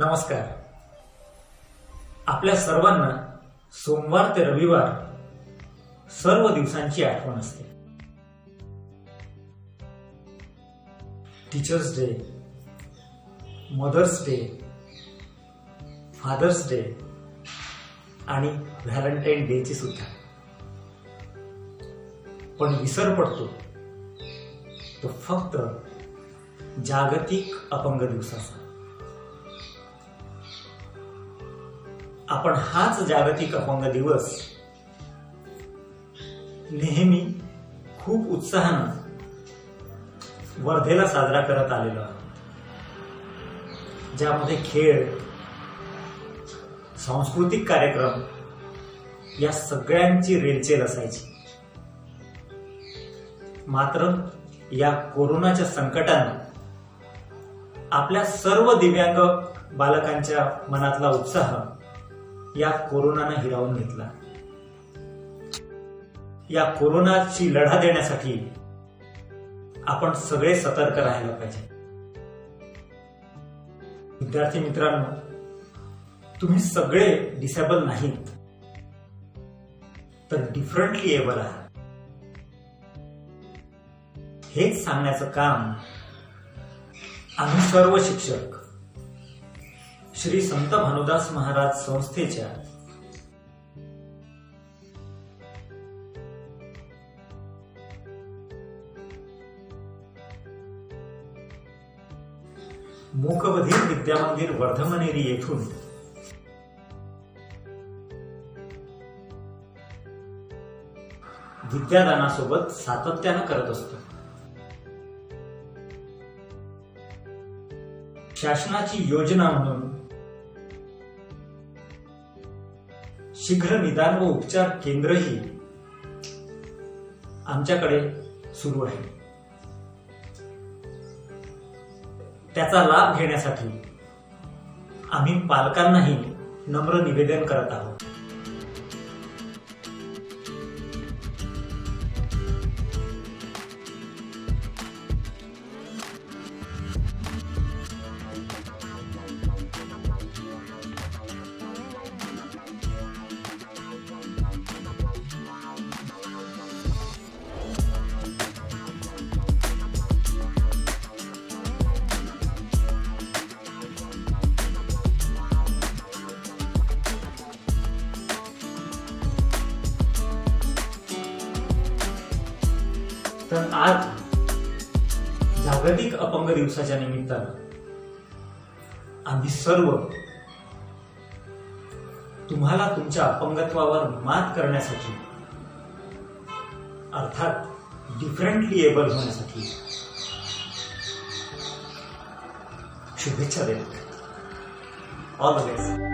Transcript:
नमस्कार. आपल्या सर्वांना सोमवार ते रविवार सर्व दिवसांची आठवण असते. Teachers day mothers day fathers day आणि व्हॅलेंटाईन डेची सुद्धा. पण विसर पडतो. तो फक्त जागतिक अपंग दिवसाचा. आपण हाच जागतिक अपंग दिवस नेहमी खूप उत्साहानं वर्धेला साजरा करत आलेलो आहोत. ज्यामध्ये खेळ सांस्कृतिक कार्यक्रम या सगळ्यांची रेलचेल असायची. मात्र या कोरोनाच्या संकटानं आपल्या सर्व दिव्यांग बालकांच्या मनातला उत्साह या कोरोनानं हिरावून घेतला. या कोरोनाची लढा देण्यासाठी आपण सगळे सतर्क राहायला पाहिजे. विद्यार्थी मित्रांनो तुम्ही सगळे डिसेबल नाहीत तर डिफरंटली एबल आहात. हेच सांगण्याचं काम आम्ही सर्व शिक्षक श्री संत भानुदास महाराज संस्थेच्या मूकबधीर विद्यामंदिर वर्धमनेरी येथून विद्यादानासोबत सातत्यानं करत असतो. शासनाची योजना म्हणून शीघ्र निदान व उपचार केंद्रही आमच्याकडे सुरू आहे. त्याचा लाभ घेण्यासाठी आम्ही पालकांनाही नम्र निवेदन करत आहोत. तर आज जागतिक अपंग दिवसाच्या निमित्तानं आम्ही सर्व तुम्हाला तुमच्या अपंगत्वावर मात करण्यासाठी अर्थात डिफरंटली एबल होण्यासाठी शुभेच्छा देतो. All the best